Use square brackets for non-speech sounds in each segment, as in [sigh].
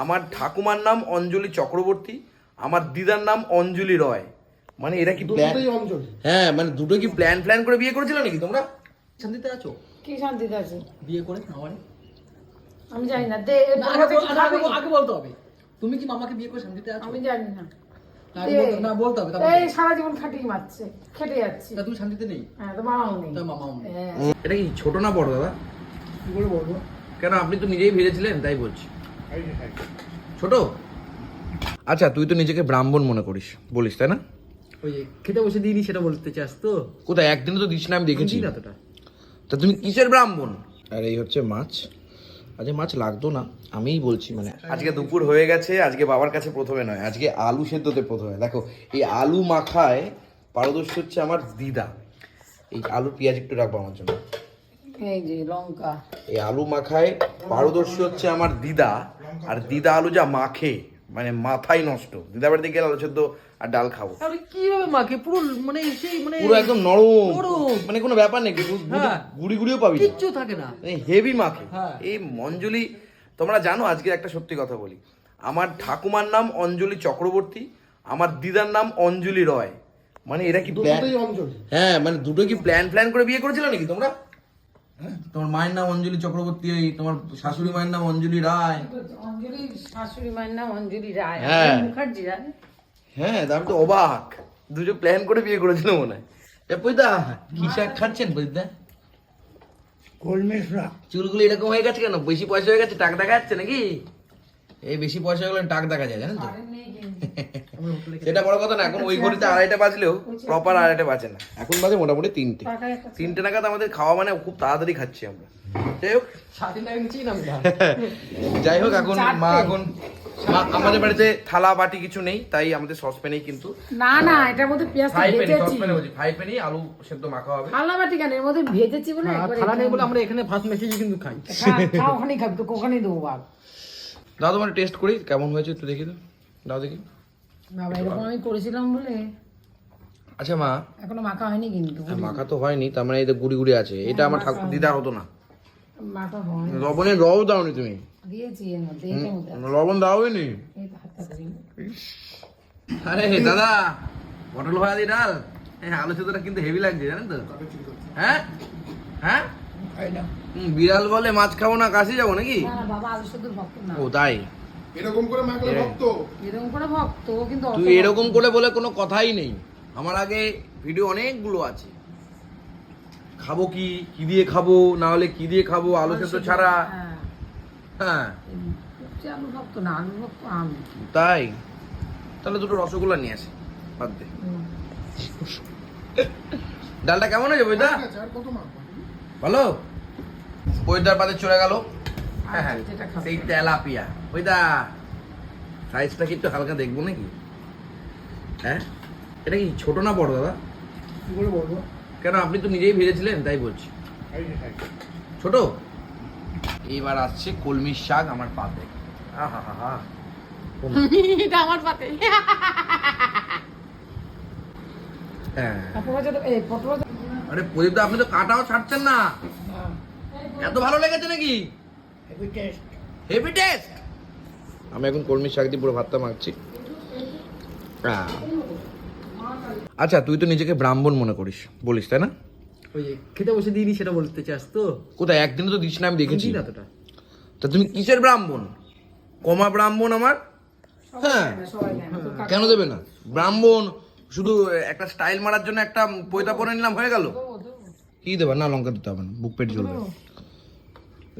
আমার ঠাকুমার নাম অঞ্জলি চক্রবর্তী আমার দিদার নাম অঞ্জলি রয়। মানে এরা কি প্ল্যান হ্যাঁ মানে দুটো কি প্ল্যান প্ল্যান করে বিয়ে করেছিল নাকি তোমরা? শান্তিতে আছো? কি শান্তিতে আছে? বিয়ে করে আমারে আমি জানি না দে আগে আগে- আগে- আগে বলতে হবে। তুমি কি মামাকে বিয়ে করে শান্তিতে আছো? আমি জানি না। না, বলতে- হবে এই সারা জীবন খাটিয়ে মারছে খেটে যাচ্ছি। তা তুমি শান্তিতে নেই? হ্যাঁ তো মামাও নেই। তা মামাও নেই। হ্যাঁ। এটা কি ছোট না বড় দাদা? কি করে বলব? কেন আপনি তো নিজেই ভেজেছিলেন তাই বলছি। ছোট? আচ্ছা তুই তো নিজেকে ব্রাহ্মণ মনে করিস বলিস তাই না? ওই যে খেতে বসে দিইনি সেটা বলতে চাস তো। কোথায়? একদিনও তো দিস না আমি দেখেছি। না তোটা। তা তুমি কিসের ব্রাহ্মণ? আর এই হচ্ছে মাছ। আজকে মাছ লাগতো না আমিই বলছি মানে আজকে দুপুর হয়ে গেছে আজকে বাবার কাছে প্রথমে নয় আজকে আলু সেদ্ধতে প্রথমে। দেখো এই আলু মাখায় পারদর্শী হচ্ছে আমার দিদা। এই আলু পেঁয়াজ একটু রাখব আমার জন্য। এই যে লঙ্কা। এই আলু মাখায় পারদর্শী হচ্ছে আমার দিদা। আর দিদা আলু যা মাখে মানে মাথাই নষ্ট। দিদা বাড়িতে গেলে আলু সেদ্ধ আর ডাল খাব। আরে কীভাবে মাকে পুরো মানে সেই মানে পুরো একদম নরম। নরম। মানে কোনো ব্যাপার নেই হ্যাঁ। গুড়ি গুড়িও পাবি কিচ্ছু থাকে না। হেভি মাখে। হ্যাঁ। এই অঞ্জলি তোমরা জানো আজকে একটা সত্যি কথা বলি। আমার ঠাকুমার নাম অঞ্জলি চক্রবর্তী আমার দিদার নাম অঞ্জলি রয়। মানে এরা কি হ্যাঁ মানে দুটো কি প্ল্যান প্ল্যান করে বিয়ে করেছিল নাকি তোমরা? তোমার মায়ের নাম অঞ্জলি চক্রবর্তী তোমার শাশুড়ি মায়ের নাম অঞ্জলি রায়। অঞ্জলি শাশুড়ি মায়ের নাম অঞ্জলি রায়। হ্যাঁ। মুখার্জি রায়। হ্যাঁ তা আমি তো অবাক। দুটো প্ল্যান করে বিয়ে করেছিল মনে হয়। পৈদা কি শাক খাচ্ছেন পৈদা কলমেশরা চুলগুলো এরকম হয়ে গেছে কেন? বেশি পয়সা হয়ে গেছে টাকা দেখা যাচ্ছে নাকি? এই বেশি পয়সা হলে টাক দেখা যায় জানেন তো? সেটা বড় কথা না এখন ওই ঘড়িতে আড়াইটা বাজলেও প্রপার আড়াইটা বাজে না। এখন বাজে মোটামুটি তিনটে। তিনটে নাগাদ আমাদের খাওয়া মানে খুব তাড়াতাড়ি খাচ্ছি আমরা। যাই হোক। [laughs] যাই হোক এখন মা এখন আমাদের বাড়িতে থালা বাটি কিছু নেই তাই আমাদের সসপ্যানেই কিন্তু। না না এটার মধ্যে পেঁয়াজ ভেজেছি। সসপ্যানে বলছি ফ্রাই আলু সেদ্ধ মাখা হবে। থালা বাটি কেন? এর মধ্যে ভেজেছি বলে থালা নেই বলে আমরা এখানে ভাত মেখে কিন্তু খাই। ওখানেই খাবি তো ওখানেই দেবো ভাগ দাদা তোমার টেস্ট করি কেমন হয়েছে একটু দেখি তো। দাও দেখি। বাবা এরকম আমি করেছিলাম বলে। আচ্ছা মা। এখনও মাখা হয়নি কিন্তু হ্যাঁ, মাখা তো হয়নি তার মানে এই তো গুড়ি গুড়ি আছে। এটা আমার ঠাকুর দিদার হতো না। মাখা হয় লবণের রও দাওনি তুমি। দিয়েছি এর মধ্যে। লবণ দাওনি এই আরে দাদা পটল ভাজা দিয়ে ডাল। হ্যাঁ আলু সেদ্ধটা কিন্তু হেভি লাগছে জানেন তো? হ্যাঁ? হ্যাঁ? বিড়াল বলে মাছ খাব না কাশি যাব নাকি? না না বাবা আলু সেদ্ধ ভক্ত না। ও তাই? এরকম করে মাখলে ভক্ত? এরকম করে ভক্ত কিন্তু তুই এরকম করে বলে কোনো কথাই নেই। আমার আগে ভিডিও অনেকগুলো আছে। খাব কি কি দিয়ে খাব না হলে কি দিয়ে খাব আলু সেদ্ধ ছাড়া? হ্যাঁ। হ্যাঁ। তাই? তাহলে দুটো রসগোল্লা নিয়ে আসি বাদ দে। ডালটা কেমন হয়েছে বইদা ঠিক ভালো বইদার পাতে চলে গেল। হ্যাঁ হ্যাঁ সেই তেলাপিয়া। বইদা সাইজটা কি একটু হালকা দেখব নাকি? হ্যাঁ? এটা কি ছোট না বড় দাদা? কি করে বলব কেন আপনি তো নিজেই ভেজেছিলেন তাই বলছি। ছোট? এবার আসছে কলমির শাক আমার পাতে। আহা হা হা এটা আমার পাতে। হ্যাঁ। আরে প্রদীপ আপনি তো কাটাও ছাড়ছেন না। এত ভালো লেগেছে নাকি? হেভি টেস্ট আমি এখন কলমির শাক দিয়ে পুরো ভাতটা মাখছি। আহ। আচ্ছা তুই তো নিজেকে ব্রাহ্মণ মনে করিস বলিস তাই না? ওই যে খেতে বসে দিইনি সেটা বলতে চাস তো। কোথায়? একদিনও তো দিস না আমি দেখেছি। দিই না তোটা। তা তুমি কিসের ব্রাহ্মণ? কমা ব্রাহ্মণ আমার? হ্যাঁ। কাকা- কেন দেবে না? ব্রাহ্মণ শুধু একটা স্টাইল মারার জন্য একটা পয়তা পরে নিলাম হয়ে গেল। কি দেবা না লঙ্কা দিতে হবে না বুক পেট জ্বলবে।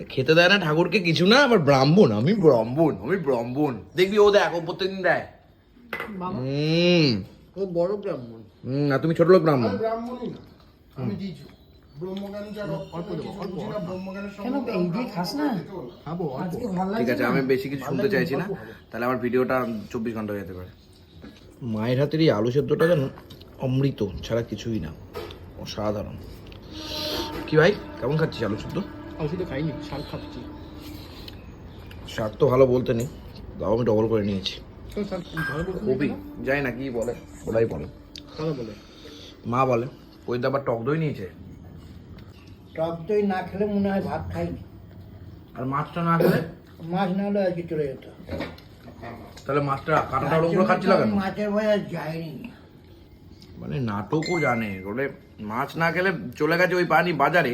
খেতে দেয় না ঠাকুরকে কিছু না আবার ব্রাহ্মণ আমি ব্রাহ্মণ আমি ব্রাহ্মণ। দেখবি ও দেখ ও প্রত্যেকদিন দেয়। বাবা। হুম। ও বড় ব্রাহ্মণ। হুম, আর তুমি ছোট লোক ব্রাহ্মণ। ব্রাহ্মণই না আমি না, না? ঠিক আছে আমি বেশি কিছু শুনতে চাইছি না। তাহলে আমার ভিডিওটা চব্বিশ ঘণ্টা হয়ে যেতে পারে। মায়ের হাতের এই আলু সেদ্ধটা যেন অমৃত ছাড়া কিছুই না। অসাধারণ। কি ভাই কেমন খাচ্ছিস আলু সেদ্ধ? আমি তো খাইনি শাক খাচ্ছি। শাক তো ভালো বলতে নেই তাও আমি ডবল করে নিয়েছি। তো কবি যাই না কি বলে ওরাই বলে। বলে। মা বলে ওই আবার টক দই নিয়েছে? টক দই না খেলে মনে হয় ভাত খাই আর মাছটা না খেলে? মাছ না হলে আজকে চলে যেত। তাহলে মাছটা কাঁটাটা ওরকম খাচ্ছিল কেন? মাছের ভয় আর যায়নি। মানে নাটকও জানে বলে মাছ না খেলে চলে গেছে ওই পানি বাজারে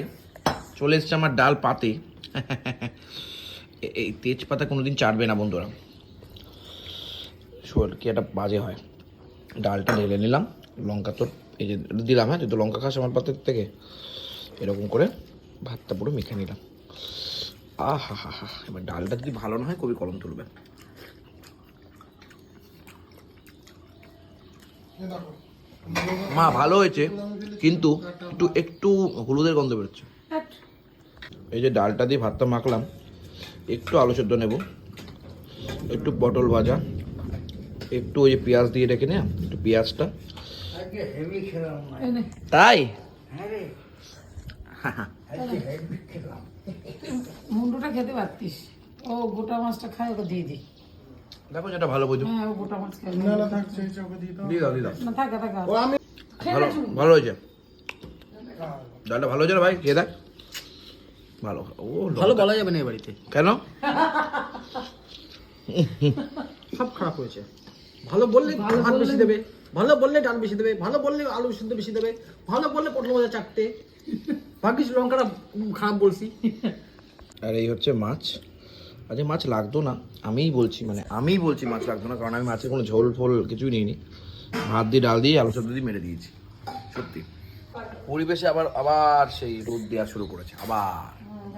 চলে এসছে আমার ডাল পাতে। এই তেজপাতা কোনোদিন চাটবে না বন্ধুরা। শোল কি একটা বাজে হয়। ডালটা ঢেলে নিলাম লঙ্কা তো এই যে দিলাম হ্যাঁ তুই তো লঙ্কা খাস আমার পাতের থেকে। এরকম করে ভাতটা পুরো মেখে নিলাম। আহ হা হা হা এবার ডালটা যদি ভালো না হয় কবি কলম তুলবে। মা ভালো হয়েছে কিন্তু একটু একটু হলুদের গন্ধ বেরোচ্ছে। এই যে ডালটা দিয়ে ভাতটা মাখলাম একটু আলু সেদ্ধ নেব একটু পটল ভাজা একটু ওই যে পেঁয়াজ দিয়ে রেখে নে একটু পেঁয়াজটা। তাই? হ্যাঁ মুন্ডুটা খেতে পারতিস। ও গোটা মাছটা খায় ওকে দিয়ে দিই দেখো যেটা ভালো বুঝো। হ্যাঁ ও গোটা মাছ খায় নালা থাকছে এই চোখে দিত দিয়ে দাও। দিয়ে দাও না থাকা থাকা ও আমি ভালো ভালো হয়েছে। ডালটা ভালো হয়েছে ভাই? খেয়ে দেখ। ভালো ও ভালো বলা যাবে না এই বাড়িতে। কেন? সব খারাপ হয়েছে। ভালো বললে ভালো ভাত বেশি দেবে ভালো বললে ডাল বেশি দেবে ভালো বললে আলু সিদ্ধ বেশি দেবে ভালো বললে পটল ভাজা চারটে। ভাগ্যিস লঙ্কাটা খারাপ বলছি। আর এই হচ্ছে মাছ। আজকে মাছ লাগতো না। আমিই বলছি মানে আমিই বলছি মাছ লাগতো না কারণ আমি মাছের কোনো ঝোল ফোল কিছুই নিইনি। ভাত দিয়ে ডাল দিয়ে আলু সবজি দিয়ে মেরে দিয়েছি সত্যি। পরিবেশে আবার আবার সেই রোদ দেওয়া শুরু করেছে আবার।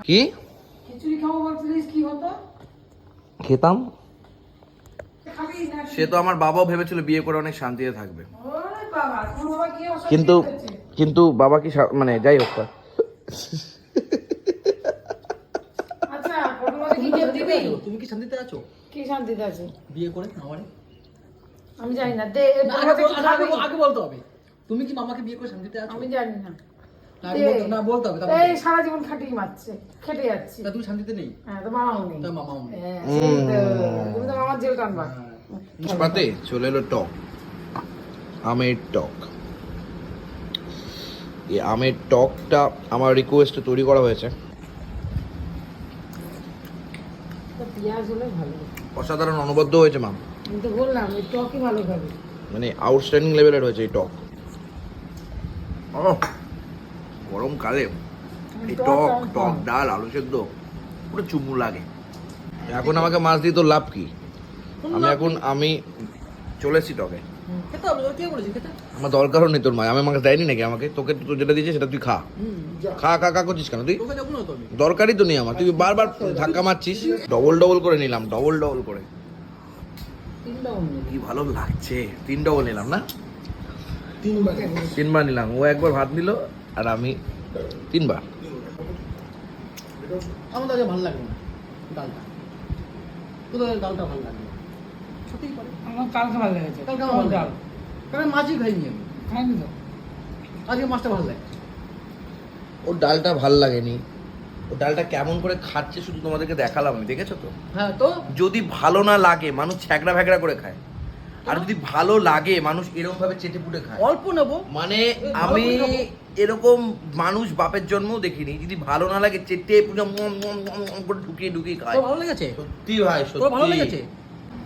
কি? হতো? খেতাম। সে তো আমার বাবাও ভেবেছিল বিয়ে করে অনেক শান্তিতে থাকবে। কিন্তু কিন্তু বাবা কি মানে যাই হোক কি তুমি কি শান্তিতে আছো? কি শান্তিতে আছে? বিয়ে করে আমারে আমি জানি না দে না, আগে ভাজা বল- আগে খাবি? বল- আগে বলতে হবে। তুমি কি মামাকে বিয়ে করে শান্তিতে আছো? আমি জানি না। না, আগে বলতে- না বলতে হবে তারপর এই সারা জীবন খাটিয়ে মারছে খেটে যাচ্ছি। তা তুমি শান্তিতে নেই? হ্যাঁ তো মামাও নেই। তা মামাও নেই। হ্যাঁ, সেই তো। তুমি তো মামার জেল টানবা পাতে চলে এলো টক। আমের টক। এই আমের টকটা আমার রিকোয়েস্টে তৈরি করা হয়েছে তো পেঁয়াজ হলে ভালো। অসাধারণ অনবদ্য হয়েছে মাম আমি তো বললাম এই টকই ভালো খাবে। মানে আউটস্ট্যান্ডিং লেভেলের হয়েছে এই টক। ও গরমকালে এই টক টক ডাল আলু সেদ্ধ পুরো চুমু লাগে। এখন আমাকে মাছ দিয়ে তো লাভ কি? আমি এখন আমি চলে এসেছি টকে। খেতে হবে কে বলেছি খেতে? আমার দরকারও নেই তোর মা আমি আমাকে দেয়নি নাকি আমাকে? তোকে তো যেটা দিয়েছে সেটা তুই খা। খা খা খা করছিস কেন তুই? দরকারই তো নেই আমার। তুই বারবার ধাক্কা মারছিস। ডবল ডবল করে নিলাম ডবল ডবল করে। কি ভালো লাগছে? তিন ডবল নিলাম না? তিনবার নিলাম। ও একবার ভাত নিল আর আমি তিনবার। আমার ভালো লাগল না ডালটা। ডালটা ভালো লাগল না। হতেই আমার কালকে ভালো লেগেছে। কালকে আমার ভালো ডাল কারণ মাছই খাইনি আমি। খাইনি তো। আজকে মাছটা ভালো লাগে। ওর ডালটা ভালো লাগেনি। ও ডালটা কেমন করে খাচ্ছে শুধু তোমাদেরকে দেখালাম আমি দেখেছ তো? হ্যাঁ তো? যদি ভালো না লাগে মানুষ ছ্যাকড়া ফ্যাকড়া করে খায়। আর যদি ভালো লাগে মানুষ এরকম ভাবে চেটে পুটে খায়। অল্প নেব। মানে আমি এরকম মানুষ বাপের জন্মও দেখিনি। যদি ভালো না লাগে চেটে পুরো মম মম মম করে ঢুকিয়ে ঢুকিয়ে খায়। ভালো লেগেছে? সত্যি ভাই তোর ভালো সত্যি। লেগেছে?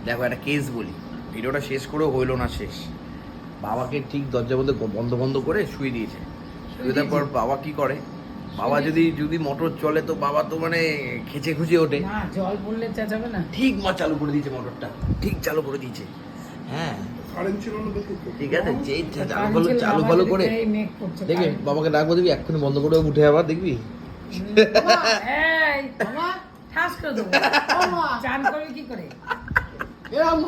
দেখো একটা কেস বলি। ভিডিওটা শেষ করেও হইল না শেষ। বাবাকে ঠিক দরজার মধ্যে বন্ধ বন্ধ করে শুয়ে দিয়েছে। শুয়ে দেওয়ার পর বাবা কি করে? বাবা যদি যদি মোটর চলে তো বাবা তো মানে খেচে খুচে ওঠে। না জল পড়লে চেঁচাবে না? ঠিক মা চালু করে দিয়েছে মোটরটা। ঠিক চালু করে দিয়েছে। হ্যাঁ। ঠিক আছে যেই চালু ভালো চালু ভালো করে। দেখবি বাবাকে ডাকবো দেখবি এক্ষুনি বন্ধ করে উঠে আবার দেখবি। বাবা, এই, বাবা, ঠাস করে দেবো। চান করবি কি করে? এরকম